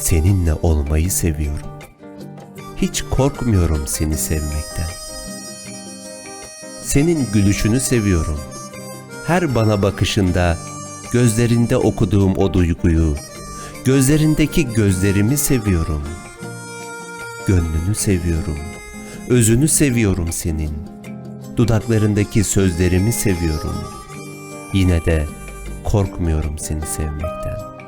seninle olmayı seviyorum. Hiç korkmuyorum seni sevmekten. Senin gülüşünü seviyorum. Her bana bakışında, gözlerinde okuduğum o duyguyu, gözlerindeki gözlerimi seviyorum. Gönlünü seviyorum. Özünü seviyorum senin. Dudaklarındaki sözlerimi seviyorum. Yine de korkmuyorum seni sevmekten.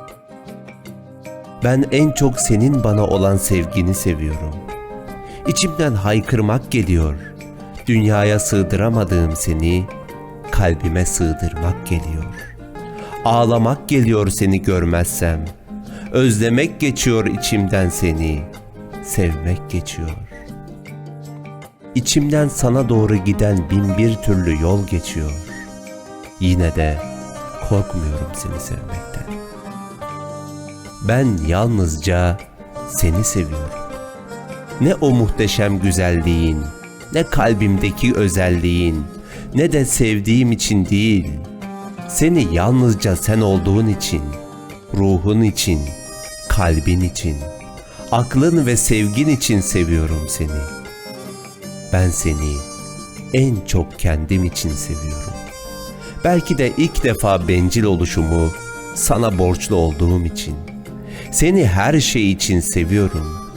Ben en çok senin bana olan sevgini seviyorum. İçimden haykırmak geliyor. Dünyaya sığdıramadığım seni kalbime sığdırmak geliyor. Ağlamak geliyor seni görmezsem. Özlemek geçiyor içimden seni. Sevmek geçiyor. İçimden sana doğru giden bin bir türlü yol geçiyor. Yine de korkmuyorum seni sevmekten. Ben yalnızca seni seviyorum. Ne o muhteşem güzelliğin, ne kalbimdeki özelliğin, ne de sevdiğim için değil. Seni yalnızca sen olduğun için, ruhun için, kalbin için, aklın ve sevgin için seviyorum seni. Ben seni en çok kendim için seviyorum. Belki de ilk defa bencil oluşumu sana borçlu olduğum için. Seni her şey için seviyorum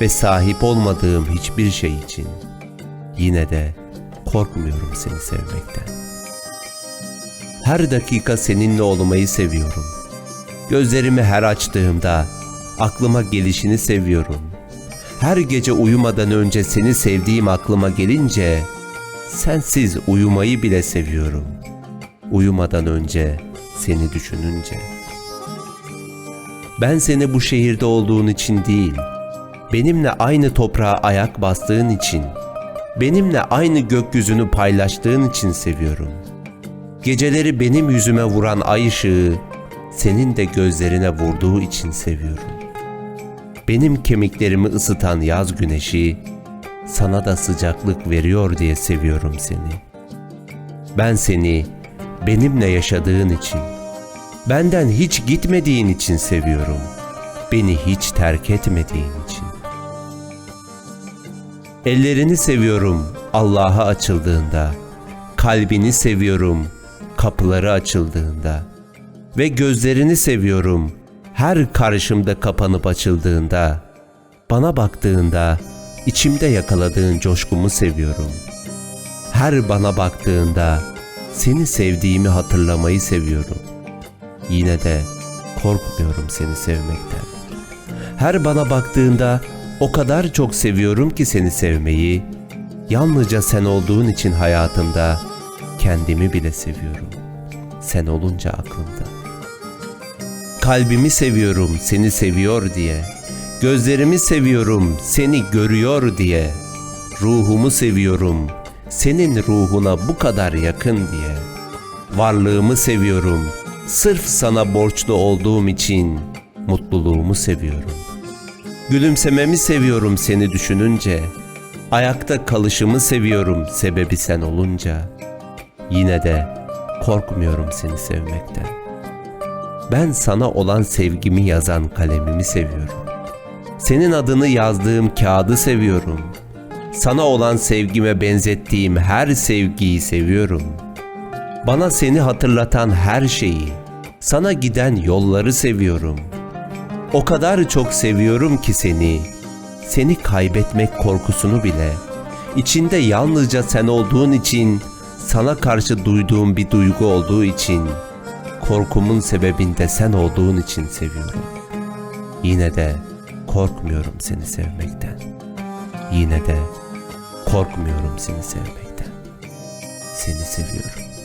ve sahip olmadığım hiçbir şey için. Yine de korkmuyorum seni sevmekten. Her dakika seninle olmayı seviyorum. Gözlerimi her açtığımda aklıma gelişini seviyorum. Her gece uyumadan önce seni sevdiğim aklıma gelince sensiz uyumayı bile seviyorum. Uyumadan önce seni düşününce. Ben seni bu şehirde olduğun için değil, benimle aynı toprağa ayak bastığın için, benimle aynı gökyüzünü paylaştığın için seviyorum. Geceleri benim yüzüme vuran ay ışığı senin de gözlerine vurduğu için seviyorum. Benim kemiklerimi ısıtan yaz güneşi sana da sıcaklık veriyor diye seviyorum seni. Ben seni benimle yaşadığın için, benden hiç gitmediğin için seviyorum. Beni hiç terk etmediğin için. Ellerini seviyorum Allah'a açıldığında. Kalbini seviyorum kapıları açıldığında. Ve gözlerini seviyorum her karşımda kapanıp açıldığında. Bana baktığında içimde yakaladığın coşkumu seviyorum. Her bana baktığında seni sevdiğimi hatırlamayı seviyorum. Yine de korkmuyorum seni sevmekten. Her bana baktığında o kadar çok seviyorum ki seni sevmeyi. Yalnızca sen olduğun için hayatımda kendimi bile seviyorum. Sen olunca aklımda. Kalbimi seviyorum seni seviyor diye. Gözlerimi seviyorum seni görüyor diye. Ruhumu seviyorum senin ruhuna bu kadar yakın diye. Varlığımı seviyorum sırf sana borçlu olduğum için. Mutluluğumu seviyorum. Gülümsememi seviyorum seni düşününce. Ayakta kalışımı seviyorum sebebi sen olunca. Yine de korkmuyorum seni sevmekten. Ben sana olan sevgimi yazan kalemimi seviyorum. Senin adını yazdığım kağıdı seviyorum. Sana olan sevgime benzettiğim her sevgiyi seviyorum. Bana seni hatırlatan her şeyi, sana giden yolları seviyorum. O kadar çok seviyorum ki seni. Seni kaybetmek korkusunu bile, içinde yalnızca sen olduğun için, sana karşı duyduğum bir duygu olduğu için, korkumun sebebinde sen olduğun için seviyorum. Yine de korkmuyorum seni sevmekten. Yine de korkmuyorum seni sevmekten. Seni seviyorum.